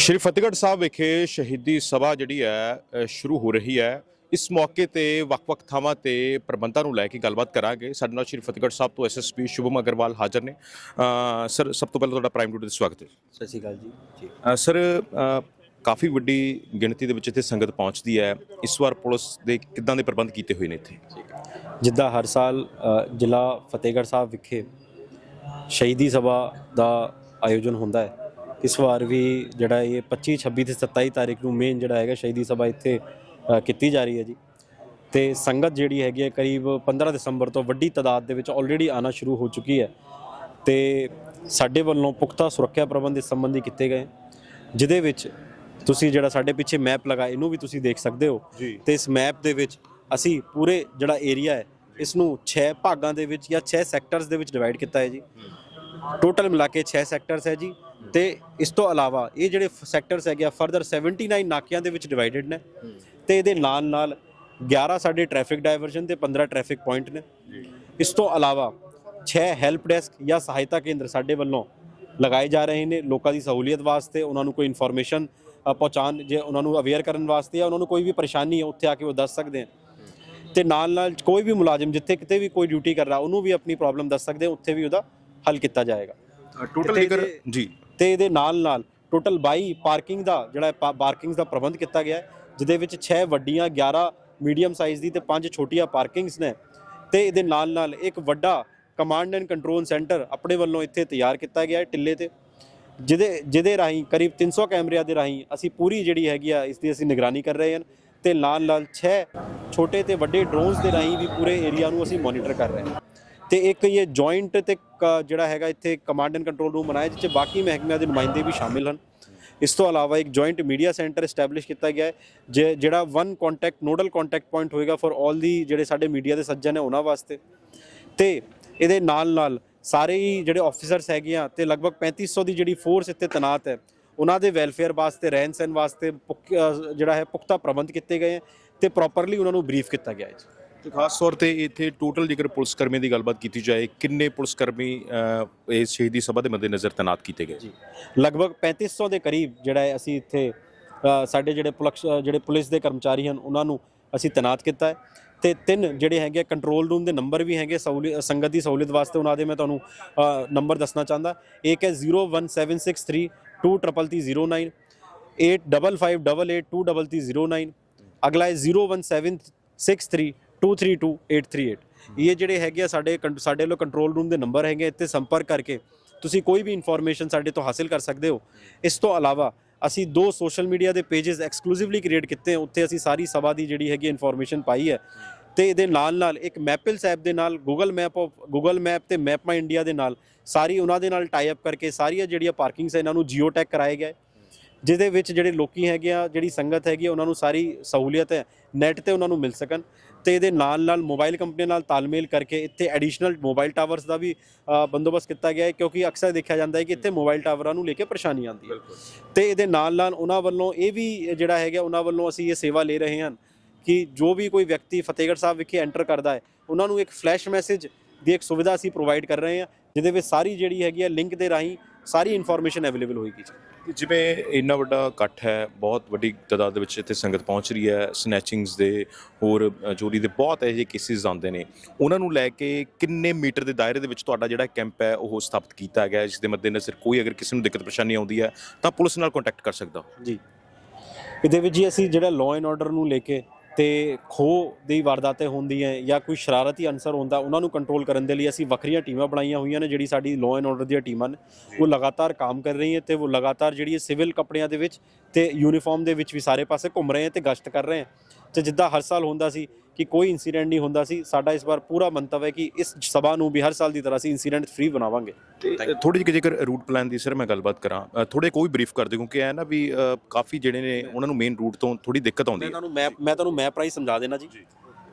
ਸ਼੍ਰੀ ਫਤਿਹਗੜ੍ਹ ਸਾਹਿਬ ਵਿਖੇ ਸ਼ਹੀਦੀ ਸਭਾ ਜਿਹੜੀ ਹੈ ਸ਼ੁਰੂ ਹੋ ਰਹੀ ਹੈ। ਇਸ ਮੌਕੇ ਤੇ ਵੱਖ-ਵੱਖ ਥਾਵਾਂ ਤੇ ਪ੍ਰਬੰਧਾਂ ਨੂੰ ਲੈ ਕੇ ਗੱਲਬਾਤ ਕਰਾਂਗੇ। ਸਾਡੇ ਨਾਲ ਸ਼੍ਰੀ ਫਤਿਹਗੜ੍ਹ ਸਾਹਿਬ ਤੋਂ ਐਸਐਸਪੀ ਸ਼ੁਭਮ ਅਗਰਵਾਲ ਹਾਜ਼ਰ ਨੇ। ਸਰ ਸਭ ਤੋਂ ਪਹਿਲਾਂ ਤੁਹਾਡਾ ਪ੍ਰਾਈਮ ਡਿਊਟੀ ਤੇ ਸਵਾਗਤ ਹੈ ਸਤਿ ਸ਼੍ਰੀ ਅਕਾਲ ਜੀ। ਸਰ ਕਾਫੀ ਵੱਡੀ ਗਿਣਤੀ ਦੇ ਵਿੱਚ ਇੱਥੇ ਸੰਗਤ ਪਹੁੰਚਦੀ ਹੈ। ਇਸ ਵਾਰ ਪੁਲਿਸ ਦੇ ਕਿੱਦਾਂ ਦੇ ਪ੍ਰਬੰਧ ਕੀਤੇ ਹੋਏ ਨੇ ਇੱਥੇ? ਜਿੱਦਾਂ ਹਰ ਸਾਲ ਜ਼ਿਲ੍ਹਾ ਫਤਿਹਗੜ੍ਹ ਸਾਹਿਬ ਵਿਖੇ ਸ਼ਹੀਦੀ ਸਭਾ ਦਾ ਆਯੋਜਨ ਹੁੰਦਾ ਹੈ। ਇਸ ਵਾਰ ਵੀ ਜਿਹੜਾ ਇਹ 25 26 ਤੇ 27 ਤਾਰੀਖ ਨੂੰ ਮੇਨ ਜਿਹੜਾ ਹੈਗਾ ਸ਼ਹੀਦੀ ਸਭਾ ਇੱਥੇ ਕੀਤੀ ਜਾ ਰਹੀ ਹੈ ਜੀ। ਤੇ ਸੰਗਤ ਜਿਹੜੀ ਹੈਗੀ ਹੈ ਕਰੀਬ 15 ਦਸੰਬਰ ਤੋਂ ਵੱਡੀ ਤਾਦਾਦ ਦੇ ਵਿੱਚ ਆਲਰੇਡੀ ਆਣਾ ਸ਼ੁਰੂ ਹੋ ਚੁੱਕੀ ਹੈ। ਤੇ ਸਾਡੇ ਵੱਲੋਂ ਪੁਖਤਾ ਸੁਰੱਖਿਆ ਪ੍ਰਬੰਧ ਇਸ ਸੰਬੰਧੀ ਕੀਤੇ ਗਏ। ਜਿਹਦੇ ਵਿੱਚ ਤੁਸੀਂ ਜਿਹੜਾ ਸਾਡੇ ਪਿੱਛੇ ਮੈਪ ਲਗਾ ਇਹਨੂੰ ਵੀ ਤੁਸੀਂ ਦੇਖ ਸਕਦੇ ਹੋ। ਤੇ ਇਸ ਮੈਪ ਦੇ ਵਿੱਚ ਅਸੀਂ ਪੂਰੇ ਜਿਹੜਾ ਏਰੀਆ ਹੈ ਇਸ ਨੂੰ 6 ਭਾਗਾਂ ਦੇ ਵਿੱਚ ਜਾਂ 6 ਸੈਕਟਰਸ ਦੇ ਵਿੱਚ ਡਿਵਾਈਡ ਕੀਤਾ ਹੈ ਜੀ। ਟੋਟਲ ਮਿਲਾ ਕੇ 6 ਸੈਕਟਰਸ ਹੈ ਜੀ। ਤੇ ਇਸ ਤੋਂ ਇਲਾਵਾ ਇਹ ਜਿਹੜੇ ਸੈਕਟਰਸ ਹੈਗੇ ਆ ਫਰਦਰ 79 ਨਾਕਿਆਂ ਦੇ ਵਿੱਚ ਡਿਵਾਈਡਡ ਨੇ ਤੇ ਇਹਦੇ ਨਾਲ ਨਾਲ 11 ਸਾਡੇ ਟ੍ਰੈਫਿਕ ਡਾਇਵਰਜਨ ਤੇ 15 ਟ੍ਰੈਫਿਕ ਪੁਆਇੰਟ ਨੇ। ਇਸ ਤੋਂ ਇਲਾਵਾ 6 ਹੈਲਪ ਡੈਸਕ ਜਾਂ ਸਹਾਇਤਾ ਕੇਂਦਰ ਸਾਡੇ ਵੱਲੋਂ ਲਗਾਏ ਜਾ ਰਹੇ ਨੇ ਲੋਕਾਂ ਦੀ ਸਹੂਲੀਅਤ ਵਾਸਤੇ ਉਹਨਾਂ ਨੂੰ ਕੋਈ ਇਨਫੋਰਮੇਸ਼ਨ ਪਹੁੰਚਾਉਣ ਜੇ ਉਹਨਾਂ ਨੂੰ ਅਵੇਅਰ ਕਰਨ ਵਾਸਤੇ ਜਾਂ ਉਹਨਾਂ ਨੂੰ ਕੋਈ ਵੀ ਪਰੇਸ਼ਾਨੀ ਹੈ ਉੱਥੇ ਆ ਕੇ ਉਹ ਦੱਸ ਸਕਦੇ ਆ। ਤੇ ਨਾਲ ਨਾਲ ਕੋਈ ਵੀ ਮੁਲਾਜ਼ਮ ਜਿੱਥੇ ਕਿਤੇ ਵੀ ਕੋਈ ਡਿਊਟੀ ਕਰ ਰਿਹਾ ਉਹਨੂੰ ਵੀ ਆਪਣੀ ਪ੍ਰੋਬਲਮ ਦੱਸ ਸਕਦੇ ਆ ਉੱਥੇ ਵੀ ਉਹਦਾ ਹੱਲ ਕੀਤਾ ਜਾਏਗਾ। ਟੋਟਲ ਜੀ। ਤੇ ਇਹਦੇ ਨਾਲ ਨਾਲ ਟੋਟਲ 22 ਪਾਰਕਿੰਗ ਦਾ ਜਿਹੜਾ ਪਾਰਕਿੰਗਸ ਦਾ ਪ੍ਰਬੰਧ ਕੀਤਾ ਗਿਆ ਜਿਹਦੇ ਵਿੱਚ 6 ਵੱਡੀਆਂ 11 ਮੀਡੀਅਮ ਸਾਈਜ਼ ਦੀ ਤੇ 5 ਛੋਟੀਆਂ ਪਾਰਕਿੰਗਸ ਨੇ। ਤੇ ਇਹਦੇ ਨਾਲ ਨਾਲ ਇੱਕ ਵੱਡਾ ਕਮਾਂਡ ਐਂਡ ਕੰਟਰੋਲ ਸੈਂਟਰ ਆਪਣੇ ਵੱਲੋਂ ਇੱਥੇ ਤਿਆਰ ਕੀਤਾ ਗਿਆ ਹੈ ਟਿੱਲੇ ਤੇ, ਜਿਹਦੇ ਜਿਹਦੇ ਰਾਹੀਂ ਕਰੀਬ 300 ਕੈਮਰਿਆਂ ਦੇ ਰਾਹੀਂ ਅਸੀਂ ਪੂਰੀ ਜਿਹੜੀ ਹੈਗੀ ਆ, ਇਸ ਦੀ ਅਸੀਂ ਨਿਗਰਾਨੀ ਕਰ ਰਹੇ ਹਾਂ ਤੇ ਨਾਲ ਨਾਲ 6 ਛੋਟੇ ਤੇ ਵੱਡੇ ਡਰੋਨਸ ਦੇ ਰਾਹੀਂ ਵੀ ਪੂਰੇ ਏਰੀਆ ਨੂੰ ਅਸੀਂ ਮੋਨੀਟਰ ਕਰ ਰਹੇ ਹਾਂ। ਤੇ ਇੱਕ ਇਹ ਜੁਆਇੰਟ ਤੇ ਕ- ਜਿਹੜਾ ਹੈਗਾ ਇੱਥੇ ਕਮਾਂਡ ਐਂਡ ਕੰਟਰੋਲ ਰੂਮ ਬਣਾਇਆ, ਜਿੱਥੇ ਬਾਕੀ ਮਹਿਕਮਿਆਂ ਦੇ ਨੁਮਾਇੰਦੇ ਵੀ ਸ਼ਾਮਿਲ ਹਨ। ਇਸ ਤੋਂ ਇਲਾਵਾ ਇੱਕ ਜੁਆਇੰਟ ਮੀਡੀਆ ਸੈਂਟਰ ਐਸਟੈਬਲਿਸ਼ ਕੀਤਾ ਗਿਆ ਹੈ, ਜੇ- ਜਿਹੜਾ one contact nodal contact point ਹੋਏਗਾ ਫॉर 올 ਦੀ ਜਿਹੜੇ ਸਾਡੇ ਮੀਡੀਆ ਦੇ ਸੱਜਣ ਨੇ ਉਹਨਾਂ ਵਾਸਤੇ। ਤੇ ਇਹਦੇ ਨਾਲ ਨਾਲ ਸਾਰੇ ਹੀ ਜਿਹੜੇ ਆਫੀਸਰਸ ਹੈਗੇ ਆ, ਤੇ ਲਗਭਗ 3500 ਦੀ ਜਿਹੜੀ ਫੋਰਸ ਇੱਥੇ ਤੈਨਾਤ ਹੈ, ਉਹਨਾਂ ਦੇ ਵੈਲਫੇਅਰ ਵਾਸਤੇ ਰਹਿਣ ਸਹਿਣ ਵਾਸਤੇ ਪੁਖ- ਜਿਹੜਾ ਹੈ, ਪੁਖਤਾ ਪ੍ਰਬੰਧ ਕੀਤੇ ਗਏ ਹੈ, ਤੇ ਪ੍ਰੋਪਰਲੀ ਉਹਨਾਂ ਨੂੰ ਬਰੀਫ ਕੀਤਾ ਗਿਆ ਹੈ ਜੀ। ਤੇ ਖਾਸ ਤੌਰ ਤੇ ਇੱਥੇ ਟੋਟਲ ਜੇਕਰ ਪੁਲਿਸ ਕਰਮੀਆਂ ਦੀ ਗੱਲਬਾਤ ਕੀਤੀ ਜਾਏ, ਕਿੰਨੇ ਪੁਲਿਸ ਕਰਮੀ ਇਸ ਸ਼ਹੀਦੀ ਸਭਾ ਦੇ ਮੱਦੇਨਜ਼ਰ ਤਾਇਨਾਤ ਕੀਤੇ ਗਏ? ਜੀ। ਲਗਭਗ 3500 ਦੇ ਕਰੀਬ ਜਿਹੜਾ ਹੈ ਅਸੀਂ ਇੱਥੇ ਸਾਡੇ ਜਿਹੜੇ ਪੁਲਕਸ਼ ਜਿਹੜੇ ਪੁਲਿਸ ਦੇ ਕਰਮਚਾਰੀ ਹਨ, ਉਹਨਾਂ ਨੂੰ ਅਸੀਂ ਤੈਨਾਤ ਕੀਤਾ ਹੈ। ਤੇ ਤਿੰਨ ਜਿਹੜੇ ਹੈਗੇ ਕੰਟਰੋਲ ਰੂਮ ਦੇ ਨੰਬਰ ਵੀ ਹੈਗੇ ਸਹੂਲੀ- ਸੰਗਤ ਦੀ ਸਹੂਲਤ ਵਾਸਤੇ ਉਹਨਾਂ ਦੇ ਮੈਂ ਤੁਹਾਨੂੰ ਨੰਬਰ ਦੱਸਣਾ ਚਾਹੁੰਦਾ। ਇੱਕ ਹੈ 01763 230309 8558823309 ਅਗਲਾ ਹੈ 01763 232838 ਇਹ ਜਿਹੜੇ ਹੈਗੇ ਆ ਸਾਡੇ ਸਾਡੇ ਲੋ ਕੰਟਰੋਲ ਰੂਮ ਦੇ ਨੰਬਰ ਹੈਗੇ ਇੱਥੇ ਸੰਪਰਕ ਕਰਕੇ ਤੁਸੀਂ ਕੋਈ ਵੀ ਇਨਫੋਰਮੇਸ਼ਨ ਸਾਡੇ ਤੋਂ ਹਾਸਿਲ ਕਰ ਸਕਦੇ ਹੋ। ਇਸ ਤੋਂ ਇਲਾਵਾ ਅਸੀਂ ਦੋ ਸੋਸ਼ਲ ਮੀਡੀਆ ਦੇ ਪੇजेस ਐਕਸਕਲੂਸਿਵਲੀ ਕ੍ਰੀਏਟ ਕੀਤੇ ਉੱਥੇ ਅਸੀਂ ਸਾਰੀ ਸਭਾ ਦੀ ਜਿਹੜੀ ਹੈਗੀ ਇਨਫੋਰਮੇਸ਼ਨ ਪਾਈ ਹੈ। ਤੇ ਇਹਦੇ ਨਾਲ ਨਾਲ ਇੱਕ ਮੈਪਲਸ ਐਪ ਦੇ ਨਾਲ Google map of Google map ਤੇ ਮੈਪ ਮਾਈ ਇੰਡੀਆ ਦੇ ਨਾਲ ਸਾਰੀ ਉਹਨਾਂ ਦੇ ਨਾਲ ਟਾਈ ਅਪ ਕਰਕੇ ਸਾਰੀਆਂ ਜਿਹੜੀਆਂ ਪਾਰਕਿੰਗਸ ਇਹਨਾਂ ਨੂੰ ਜੀਓ ਟੈਗ ਕਰਾਏ ਗਏ। ਜਿਹਦੇ ਵਿੱਚ ਜਿਹੜੇ ਲੋਕੀ ਹੈਗੇ ਆ ਜਿਹੜੀ ਸੰਗਤ ਹੈਗੀ ਉਹਨਾਂ ਨੂੰ ਸਾਰੀ ਸਹੂਲੀਅਤ ਹੈ ਨੈਟ ਤੇ ਉਹਨਾਂ ਨੂੰ ਮਿਲ ਸਕਣ। ਤੇ ਇਹਦੇ ਨਾਲ ਨਾਲ ਮੋਬਾਈਲ ਕੰਪਨੀਆਂ ਨਾਲ ਤਾਲਮੇਲ ਕਰਕੇ ਇੱਥੇ ਐਡੀਸ਼ਨਲ ਮੋਬਾਈਲ ਟਾਵਰਸ ਦਾ ਵੀ ਬੰਦੋਬਸਤ ਕੀਤਾ ਗਿਆ ਹੈ ਕਿਉਂਕਿ ਅਕਸਰ ਦੇਖਿਆ ਜਾਂਦਾ ਹੈ ਕਿ ਇੱਥੇ ਮੋਬਾਈਲ ਟਾਵਰਾਂ ਨੂੰ ਲੈ ਕੇ ਪਰੇਸ਼ਾਨੀ ਆਉਂਦੀ ਹੈ। ਤੇ ਇਹਦੇ ਨਾਲ ਨਾਲ ਉਹਨਾਂ ਵੱਲੋਂ ਇਹ ਵੀ ਜਿਹੜਾ ਹੈਗਾ ਉਹਨਾਂ ਵੱਲੋਂ ਅਸੀਂ ਇਹ ਸੇਵਾ ਲੈ ਰਹੇ ਹਾਂ ਕਿ ਜੋ ਵੀ ਕੋਈ ਵਿਅਕਤੀ ਫਤਿਹਗੜ੍ਹ ਸਾਹਿਬ ਵਿਖੇ ਐਂਟਰ ਕਰਦਾ ਹੈ ਉਹਨਾਂ ਨੂੰ ਇੱਕ ਫਲੈਸ਼ ਮੈਸੇਜ ਦੀ ਇੱਕ ਸੁਵਿਧਾ ਅਸੀਂ ਪ੍ਰੋਵਾਈਡ ਕਰ ਰਹੇ ਹਾਂ ਜਿਹਦੇ ਵਿੱਚ ਸਾਰੀ ਜਿਹੜੀ ਹੈਗੀ ਹੈ ਲਿੰਕ ਦੇ ਰਾਹੀਂ ਸਾਰੀ ਇਨਫੋਰਮੇਸ਼ਨ ਅਵੇਲੇਬਲ ਹੋਏਗੀ ਜੀ ਜਿਵੇਂ ਇੰਨਾ ਵੱਡਾ ਇਕੱਠ ਹੈ ਬਹੁਤ ਵੱਡੀ ਤਾਦਾਦ ਦੇ ਵਿੱਚ ਇੱਥੇ ਸੰਗਤ ਪਹੁੰਚ ਰਹੀ ਹੈ ਸਨੈਚਿੰਗਸ ਦੇ ਹੋਰ ਚੋਰੀ ਦੇ ਬਹੁਤ ਇਹੋ ਜਿਹੇ ਕੇਸਿਸ ਆਉਂਦੇ ਨੇ। ਉਹਨਾਂ ਨੂੰ ਲੈ ਕੇ ਕਿੰਨੇ ਮੀਟਰ ਦੇ ਦਾਇਰੇ ਦੇ ਵਿੱਚ ਤੁਹਾਡਾ ਜਿਹੜਾ ਕੈਂਪ ਹੈ ਉਹ ਸਥਾਪਿਤ ਕੀਤਾ ਗਿਆ ਹੈ ਜਿਸ ਦੇ ਮੱਦੇਨਜ਼ਰ ਕੋਈ ਅਗਰ ਕਿਸੇ ਨੂੰ ਦਿੱਕਤ ਪਰੇਸ਼ਾਨੀ ਆਉਂਦੀ ਹੈ ਤਾਂ ਪੁਲਿਸ ਨਾਲ ਕੰਟੈਕਟ ਕਰ ਸਕਦਾ। ਜੀ। ਇਹਦੇ ਵਿੱਚ ਜੀ ਅਸੀਂ ਜਿਹੜਾ ਲਾਅ ਐਂਡ ਆਰਡਰ ਨੂੰ ਲੈ ਕੇ ਤੇ ਖੋਹ ਦੀ ਵਾਰਦਾਤਾਂ ਹੁੰਦੀਆਂ ਜਾਂ ਕੋਈ ਸ਼ਰਾਰਤੀ ਅਨਸਰ ਹੁੰਦਾ, ਉਹਨਾਂ ਨੂੰ ਕੰਟਰੋਲ ਕਰਨ ਦੇ ਲਈ ਅਸੀਂ ਵੱਖਰੀਆਂ ਟੀਮਾਂ ਬਣਾਈਆਂ ਹੋਈਆਂ ਨੇ, ਜਿਹੜੀ ਸਾਡੀ ਲਾਅ ਐਂਡ ਆਰਡਰ ਦੀਆਂ ਟੀਮਾਂ ਨੇ। ਉਹ ਲਗਾਤਾਰ ਕੰਮ ਕਰ ਰਹੀਆਂ ਤੇ ਉਹ ਲਗਾਤਾਰ ਜਿਹੜੀ ਸਿਵਲ ਕੱਪੜਿਆਂ ਦੇ ਵਿੱਚ ਤੇ ਯੂਨੀਫਾਰਮ ਦੇ ਵਿੱਚ ਵੀ ਸਾਰੇ ਪਾਸੇ ਘੁੰਮ ਰਹੇ ਹੈ ਤੇ ਗਸ਼ਤ ਕਰ ਰਹੇ ਹੈ। ਤੇ ਜਿੱਦਾਂ ਹਰ ਸਾਲ ਹੁੰਦਾ ਸੀ ਕਿ ਕੋਈ ਇਨਸੀਡੈਂਟ ਨਹੀਂ ਹੁੰਦਾ ਸੀ। ਸਾਡਾ ਇਸ ਵਾਰ ਪੂਰਾ ਮੰਤਵ ਹੈ ਕਿ ਇਸ ਸਭਾ ਨੂੰ ਵੀ ਹਰ ਸਾਲ ਦੀ ਤਰ੍ਹਾਂ ਅਸੀਂ ਇਨਸੀਡੈਂਟ ਫ੍ਰੀ ਬਣਾਵਾਂਗੇ। ਥੋੜੀ ਜਿਹੀ ਜੇਕਰ ਰੂਟ ਪਲਾਨ ਦੀ ਸਰ ਮੈਂ ਗੱਲਬਾਤ ਕਰਾਂ। ਥੋੜੇ ਕੋਈ ਬਰੀਫ ਕਰ ਦਿਓ ਕਿਉਂਕਿ ਇਹ ਨਾ ਵੀ ਕਾਫੀ ਜਿਹੜੇ ਨੇ ਉਹਨਾਂ ਨੂੰ ਮੇਨ ਰੂਟ ਤੋਂ ਥੋੜੀ ਦਿੱਕਤ ਆਉਂਦੀ ਮੈਂ ਹੈ। ਤੁਹਾਨੂੰ ਮੈਪ ਮੈਂ ਤੁਹਾਨੂੰ ਮੈਪ ਰਾਹੀਂ ਸਮਝਾ ਦੇਣਾ ਜੀ।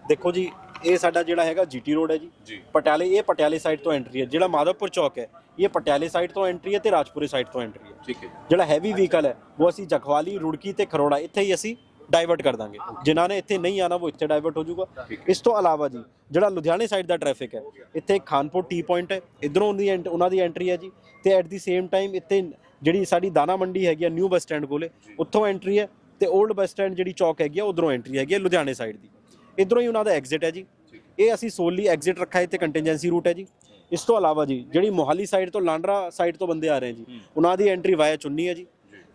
ਦੇਖੋ ਜੀ ਇਹ ਸਾਡਾ ਜਿਹੜਾ ਹੈਗਾ ਜੀਟੀ ਰੋਡ ਹੈ ਜੀ। ਜੀ। ਪਟਿਆਲੇ ਇਹ ਪਟਿਆਲੇ ਸਾਈਡ ਤੋਂ ਐਂਟਰੀ ਹੈ। ਜਿਹੜਾ ਮਾਧਵਪੁਰ ਚੌਕ ਹੈ ਇਹ ਪਟਿਆਲੇ ਸਾਈਡ ਤੋਂ ਐਂਟਰੀ ਹੈ ਤੇ ਰਾਜਪੁਰੇ ਸਾਈਡ ਤੋਂ ਐਂਟਰੀ ਹੈ। ਠੀਕ ਹੈ ਜਿਹੜਾ ਹੈਵੀ ਵਹੀਕਲ ਹੈ ਉਹ ਅਸੀਂ ਜਖਵਾਲੀ ਰੁੜਕੀ ਤੇ ਖਰੋੜਾ ਇੱਥੇ ਹੀ ਅਸੀਂ ਡਾਈਵਰਟ ਕਰ ਦਾਂਗੇ। ਜਿਨ੍ਹਾਂ ਨੇ ਇੱਥੇ ਨਹੀਂ ਆਣਾ ਉਹ ਇੱਥੇ ਡਾਈਵਰਟ ਹੋ ਜਾਊਗਾ। ਇਸ ਤੋਂ ਇਲਾਵਾ ਜੀ ਜਿਹੜਾ ਲੁਧਿਆਣੇ ਸਾਈਡ ਦਾ ਟ੍ਰੈਫਿਕ ਹੈ ਇੱਥੇ ਖਾਨਪੁਰ ਟੀ ਪੁਆਇੰਟ ਹੈ। ਇਧਰੋਂ ਦੀ ਉਹਨਾਂ ਦੀ ਐਂਟਰੀ ਹੈ ਜੀ। ਤੇ ਐਟ ਦੀ ਸੇਮ ਟਾਈਮ ਇੱਥੇ ਜਿਹੜੀ ਸਾਡੀ ਦਾਣਾ ਮੰਡੀ ਹੈਗੀ ਆ ਨਿਊ ਬੱਸ ਸਟੈਂਡ ਕੋਲੇ ਉੱਥੋਂ ਐਂਟਰੀ ਹੈ। ਤੇ 올ਡ ਬੱਸ ਸਟੈਂਡ ਜਿਹੜੀ ਚੌਕ ਹੈਗੀ ਆ ਉਧਰੋਂ ਐਂਟਰੀ ਹੈਗੀ ਆ ਲੁਧਿਆਣੇ ਸਾਈਡ ਦੀ। ਇਧਰੋਂ ਹੀ ਉਹਨਾਂ ਦਾ ਐਗਜ਼ਿਟ ਹੈ ਜੀ। ਇਹ ਅਸੀਂ ਸੋਲੀ ਐਗਜ਼ਿਟ ਰੱਖਾ ਹੈ ਤੇ ਕੰਟੀਨਜੈਂਸੀ ਰੂਟ ਹੈ ਜੀ। ਇਸ ਤੋਂ ਇਲਾਵਾ ਜੀ ਜਿਹੜੀ ਮੋਹਾਲੀ ਸਾਈਡ ਤੋਂ ਲਾਂਡਰਾ ਸਾਈਡ ਤੋਂ ਬੰਦੇ ਆ ਰਹੇ ਜੀ ਉਹਨਾਂ ਦੀ ਐਂਟਰੀ ਵਾਇਆ ਚੁੰਨੀ ਹੈ ਜੀ।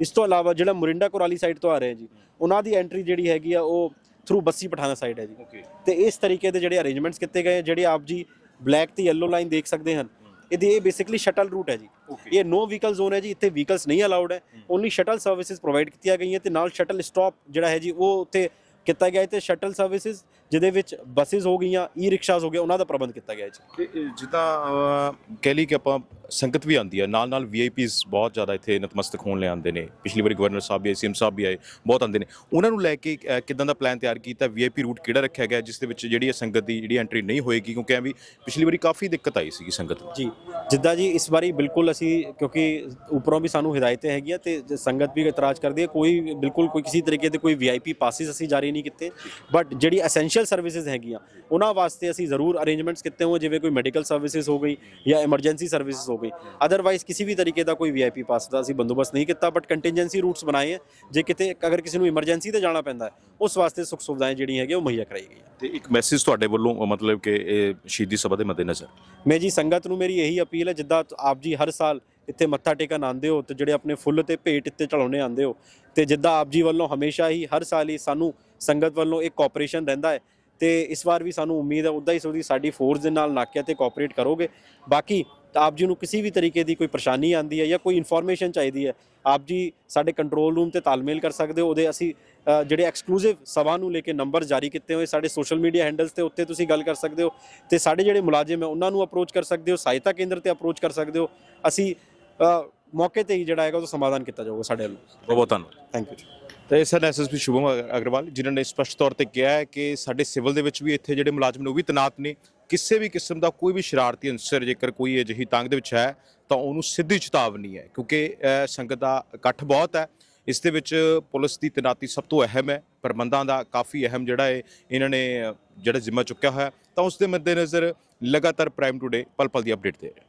ਇਸ ਤੋਂ ਇਲਾਵਾ ਜਿਹੜਾ ਮੁਰਿੰਡਾ ਕੋਰਾਲੀ ਸਾਈਡ ਤੋਂ ਆ ਰਹੇ ਜੀ ਉਹਨਾਂ ਦੀ ਐਂਟਰੀ ਜਿਹੜੀ ਹੈਗੀ ਆ ਉਹ ਥਰੂ ਬੱਸੀ ਪਠਾਣਾ ਸਾਈਡ ਹੈ ਜੀ। ਓਕੇ ਤੇ ਇਸ ਤਰੀਕੇ ਦੇ ਜਿਹੜੇ ਅਰੇਂਜਮੈਂਟਸ ਕੀਤੇ ਗਏ ਜਿਹੜੇ ਆਪ ਜੀ ਬਲੈਕ ਤੇ ਯੈਲੋ ਲਾਈਨ ਦੇਖ ਸਕਦੇ ਹਨ ਇਹਦੇ ਇਹ ਬੇਸਿਕਲੀ ਸ਼ਟਲ ਰੂਟ ਹੈ ਜੀ। ਇਹ ਨੋ ਵਹੀਕਲ ਜ਼ੋਨ ਹੈ ਜੀ ਇੱਥੇ ਵਹੀਕਲਸ ਨਹੀਂ ਅਲਾਉਡ ਹੈ। ਓਨਲੀ ਸ਼ਟਲ ਸਰਵਿਸਿਜ਼ ਪ੍ਰੋਵਾਈਡ ਕੀਤੀਆਂ ਗਈਆਂ ਤੇ ਨਾਲ ਸ਼ਟਲ ਸਟਾਪ ਜਿਹੜਾ ਹੈ ਜੀ ਉਹ ਉੱਥੇ ਕੀਤਾ ਗਿਆ ਹੈ ਤੇ ਸ਼ਟਲ ਸਰਵਿਸਿਜ਼ ਜਿਹਦੇ ਵਿੱਚ ਬੱਸਿਸ ਹੋ ਗਈਆਂ ਈ ਰਿਕਸ਼ਾਸ ਹੋ ਗਏ ਉਹਨਾਂ ਦਾ ਪ੍ਰਬੰਧ ਕੀਤਾ ਗਿਆ ਹੈ ਜੀ। ਜਿੱਦਾਂ ਕਹਿ ਲਈ ਕਿ ਆਪਾਂ ਸੰਗਤ ਵੀ ਆਉਂਦੀ ਹੈ। ਨਾਲ ਨਾਲ ਵੀਆਈਪੀਜ਼ ਬਹੁਤ ਜ਼ਿਆਦਾ ਇੱਥੇ ਨਤਮਸਤਕ ਹੋਣ ਲਈ ਆਉਂਦੇ ਨੇ। ਪਿਛਲੀ ਵਾਰੀ ਗਵਰਨਰ ਸਾਹਿਬ ਵੀ ਆਏ ਸੀਐਮ ਸਾਹਿਬ ਵੀ ਆਏ ਬਹੁਤ ਆਉਂਦੇ ਨੇ। ਉਹਨਾਂ ਨੂੰ ਲੈ ਕੇ ਅਹ, ਕਿੱਦਾਂ ਦਾ ਪਲਾਨ ਤਿਆਰ ਕੀਤਾ? ਵੀਆਈਪੀ ਰੂਟ ਕਿਹੜਾ ਰੱਖਿਆ ਗਿਆ ਜਿਸ ਦੇ ਵਿੱਚ ਜਿਹੜੀ ਇਹ ਸੰਗਤ ਦੀ ਜਿਹੜੀ ਐਂਟਰੀ ਨਹੀਂ ਹੋਏਗੀ? ਕਿਉਂਕਿ ਐਵੇਂ ਵੀ ਪਿਛਲੀ ਵਾਰੀ ਕਾਫੀ ਦਿੱਕਤ ਆਈ ਸੀਗੀ ਸੰਗਤ ਨੂੰ। ਜੀ ਜਿੱਦਾਂ ਜੀ ਇਸ ਵਾਰੀ ਬਿਲਕੁਲ ਅਸੀਂ ਕਿਉਂਕਿ ਉੱਪਰੋਂ ਵੀ ਸਾਨੂੰ ਹਦਾਇਤਾਂ ਹੈਗੀਆਂ ਤੇ ਸੰਗਤ ਵੀ ਇਤਰਾਜ਼ ਕਰਦੀ ਹੈ। ਕੋਈ ਬਿਲਕੁਲ ਕੋਈ ਕਿਸੇ ਤਰੀਕੇ ਦੇ ਕੋਈ ਵੀਆਈਪੀ ਪਾਸਿਸ ਅਸੀਂ ਜਾਰੀ ਨਹੀਂ ਕੀਤੇ। ਬਟ ਜਿਹੜੀ ਐਸੈਂਸ਼ੀਅਲ ਸਰਵਿਸਿਜ਼ ਹੈਗੀਆਂ ਉਹਨਾਂ ਵਾਸਤੇ ਅਸੀਂ ਜ਼ਰੂਰ ਅਰੇਂਜਮੈਂਟਸ ਕੀਤੇ ਹੋਏ ਜਿਵੇਂ ਕੋਈ ਮੈਡੀਕਲ ਸਰਵਿਸਿਜ਼ ਹੋ ਗਈ ਜਾਂ ਐਮਰਜੈਂਸੀ ਸਰਵਿਸਿਜ਼ ਹੋ ਗਈ ਅਦਰਵਾਈਜ਼ ਕਿਸੇ ਵੀ ਤਰੀਕੇ ਦਾ ਕੋਈ ਵੀਆਈਪੀ ਪਾਸ ਦਾ ਅਸੀਂ ਬੰਦੋਬਸਤ ਨਹੀਂ ਕੀਤਾ ਬਟ ਕੰਟੀਨਜੈਂਸੀ ਰੂਟਸ ਬਣਾਏ ਹੈ। ਜੇ ਕਿਤੇ ਅਗਰ ਕਿਸੇ ਨੂੰ ਐਮਰਜੈਂਸੀ ਤੇ ਜਾਣਾ ਪੈਂਦਾ ਉਸ ਵਾਸਤੇ ਸੁੱਖ ਸੁਵਿਧਾएं ਜਿਹੜੀਆਂ ਹੈਗੀਆਂ ਉਹ ਮੁਹੱਈਆ ਕਰਾਈ ਗਈਆਂ। ਤੇ ਇੱਕ ਮੈਸੇਜ ਤੁਹਾਡੇ ਵੱਲੋਂ ਮਤਲਬ ਕਿ ਇਹ ਸ਼ਹੀਦੀ ਸਭਾ ਦੇ ਮੱਦੇਨਜ਼ਰ। ਮੈਂ ਜੀ ਸੰਗਤ ਨੂੰ ਮੇਰੀ ਇਹੀ ਅਪੀਲ ਹੈ ਜਿੱਦਾਂ ਆਪ ਜੀ ਹਰ ਸਾਲ ਇੱਥੇ ਮੱਥਾ ਟੇਕਣ ਆਉਂਦੇ ਹੋ ਤੇ ਜਿਹੜੇ ਆਪਣੇ ਫੁੱਲ ਤੇ ਭੇਟ ਇੱਥੇ ਚੜਾਉਣੇ ਆਉਂਦੇ ਹੋ ਤੇ ਜਿੱਦਾਂ ਆਪ ਜੀ ਵੱਲੋਂ ਹਮੇਸ਼ਾ ਹੀ ਹਰ ਸਾਲ ਹੀ ਸਾਨੂੰ ਸੰਗਤ ਵੱਲੋਂ ਇੱਕ ਕੋਆਪਰੇਸ਼ਨ ਰਹਿੰਦਾ ਹੈ ਤੇ ਇਸ ਵਾਰ ਵੀ ਸਾਨੂੰ ਉਮੀਦ ਹੈ ਉਦਾਂ ਹੀ ਸੋਦੀ ਸਾਡੀ ਫੋਰਸ ਦੇ ਨਾਲ ਨਾਕਿਆਂ ਤੇ ਕੋਆਪਰੇਟ ਕਰੋਗੇ। ਬਾਕੀ ਤਾਂ ਆਪ ਜੀ ਨੂੰ ਕਿਸੇ ਵੀ ਤਰੀਕੇ ਦੀ ਕੋਈ ਪਰੇਸ਼ਾਨੀ ਆਂਦੀ ਹੈ ਜਾਂ ਕੋਈ ਇਨਫੋਰਮੇਸ਼ਨ ਚਾਹੀਦੀ ਹੈ ਆਪ ਜੀ ਸਾਡੇ ਕੰਟਰੋਲ ਰੂਮ ਤੇ ਤਾਲਮੇਲ ਕਰ ਸਕਦੇ ਹੋ ਉਹਦੇ ਅਸੀਂ ਜਿਹੜੇ ਐਕਸਕਲੂਸਿਵ ਸਭਾ ਨੂੰ ਲੈ ਕੇ ਨੰਬਰ ਜਾਰੀ ਕੀਤੇ ਹੋਏ ਸਾਡੇ ਸੋਸ਼ਲ ਮੀਡੀਆ ਹੈਂਡਲਸ ਤੇ ਉੱਤੇ ਤੁਸੀਂ ਗੱਲ ਕਰ ਸਕਦੇ ਹੋ ਤੇ ਸਾਡੇ ਜਿਹੜੇ ਮੁਲਾਜ਼ਮ ਹੈ ਉਹਨਾਂ ਨੂੰ ਅਪਰੋਚ ਕਰ ਸਕਦੇ ਹੋ ਸਹਾਇਤਾ ਕੇਂਦਰ ਤੇ ਅਪਰੋਚ ਕਰ ਸਕਦੇ ਹੋ ਅਸੀਂ ਮੌਕੇ ਤੇ ਹੀ ਜਿਹੜਾ ਹੈਗਾ ਉਹ ਸਮਾਧਾਨ ਕੀਤਾ ਜਾਊਗਾ ਸਾਡੇ ਵੱਲੋਂ। ਬਹੁਤ ਬਹੁਤ ਧੰਨਵਾਦ। ਥੈਂਕ ਯੂ ਤੇ ਇਸ ਸਨ ਐਸਐਸਪੀ ਸ਼ੁਭਮ ਅਗ- ਅਗਰਵਾਲ ਜਿਨ੍ਹਾਂ ਨੇ ਸਪਸ਼ਟ ਤੌਰ ਤੇ ਕਿਹਾ ਹੈ ਕਿ ਸਾਡੇ ਸਿਵਲ ਦੇ ਵਿੱਚ ਵੀ ਇੱਥੇ ਜਿਹੜੇ ਮੁਲਾਜ਼ਮ ਨੇ ਉਹ ਵੀ ਤੈਨਾਤ ਨੇ। ਕਿਸੇ ਵੀ ਕਿਸਮ ਦਾ ਕੋਈ ਵੀ ਸ਼ਰਾਰਤੀ ਅੰਸਰ ਜੇਕਰ ਕੋਈ ਅਜਿਹੀ ਤੰਗ ਦੇ ਵਿੱਚ ਹੈ, ਤਾਂ ਉਹਨੂੰ ਸਿੱਧੀ ਚੇਤਾਵਨੀ ਹੈ, ਕਿਉਂਕਿ ਸੰਗਤ ਦਾ ਇਕੱਠ ਬਹੁਤ ਹੈ। ਇਸ ਦੇ ਵਿੱਚ ਪੁਲਿਸ ਦੀ ਤੈਨਾਤੀ ਸਭ ਤੋਂ ਅਹਿਮ ਹੈ, ਪ੍ਰਬੰਧਾਂ ਦਾ ਕਾਫੀ ਅਹਿਮ ਜਿਹੜਾ ਹੈ ਇਹਨਾਂ ਨੇ ਜਿਹੜਾ ਜ਼ਿੰਮਾ ਚੁੱਕਿਆ ਹੋਇਆ ਤਾਂ ਉਸ ਦੇ ਮੱਦੇਨਜ਼ਰ ਲਗਾਤਾਰ ਪ੍ਰਾਈਮ ਟੂਡੇ ਪਲ ਪਲ ਦੀ ਅਪਡੇਟ ਦੇ ਰਹੇ